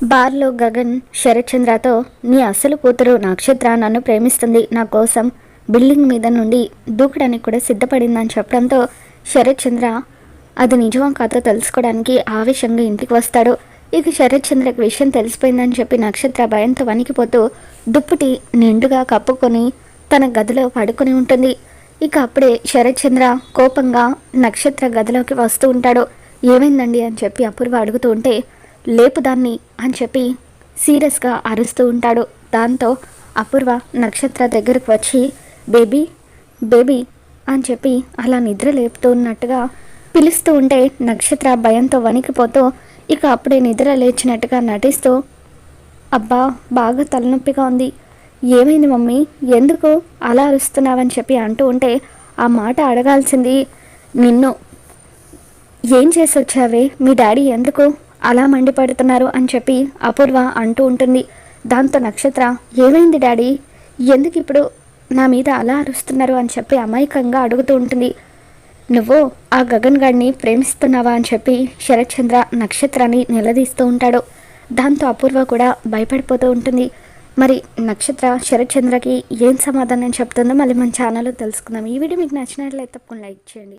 బార్లో గగన్ శరత్చంద్రతో నీ అసలు కూతురు నక్షత్ర నన్ను ప్రేమిస్తుంది. నా కోసం బిల్డింగ్ మీద నుండి దూకడానికి కూడా సిద్ధపడిందని చెప్పడంతో శరత్చంద్ర అది నిజమో కాదో తెలుసుకోవడానికి ఆవేశంగా ఇంటికి వస్తాడు. ఇక శరత్చంద్రకు విషయం తెలిసిపోయిందని చెప్పి నక్షత్ర భయంతో వణికిపోతూ దుప్పటి నిండుగా కప్పుకొని తన గదిలో పడుకొని ఉంటుంది. ఇక అప్పుడే శరత్చంద్ర కోపంగా నక్షత్ర గదిలోకి వస్తూ ఉంటాడు. ఏమైందండి? అని చెప్పి అపూర్వ అడుగుతూ ఉంటే లేపుదాన్ని అని చెప్పి సీరియస్గా అరుస్తూ ఉంటాడు. దాంతో అపూర్వ నక్షత్ర దగ్గరకు వచ్చి బేబీ బేబీ అని చెప్పి అలా నిద్ర లేపుతూ ఉన్నట్టుగా పిలుస్తూ ఉంటే నక్షత్ర భయంతో వణికిపోతూ ఇక అప్పుడే నిద్ర లేచినట్టుగా నటిస్తూ అబ్బా బాగా తలనొప్పిగా ఉంది. ఏమైంది మమ్మీ? ఎందుకు అలా అరుస్తున్నావని చెప్పి అంటూ ఉంటే ఆ మాట అడగాల్సింది నిన్ను. ఏం చేసి వచ్చావే మీ డాడీ ఎందుకు అలా మండిపడుతున్నారు అని చెప్పి అపూర్వ అంటూ ఉంటుంది. దాంతో నక్షత్ర ఏమైంది డాడీ? ఎందుకు ఇప్పుడు నా మీద అలా అరుస్తున్నారు? అని చెప్పి అమాయకంగా అడుగుతూ ఉంటుంది. నువ్వు ఆ గగన్ గాడిని ప్రేమిస్తున్నావా? అని చెప్పి శరత్చంద్ర నక్షత్రాన్ని నిలదీస్తూ ఉంటాడు. దాంతో అపూర్వ కూడా భయపడిపోతూ ఉంటుంది. మరి నక్షత్ర శరత్చంద్రకి ఏం సమాధానం చెప్తుందో మళ్ళీ మన ఛానల్లో తెలుసుకుందాం. ఈ వీడియో మీకు నచ్చినట్లయితే తప్పకుండా లైక్ చేయండి.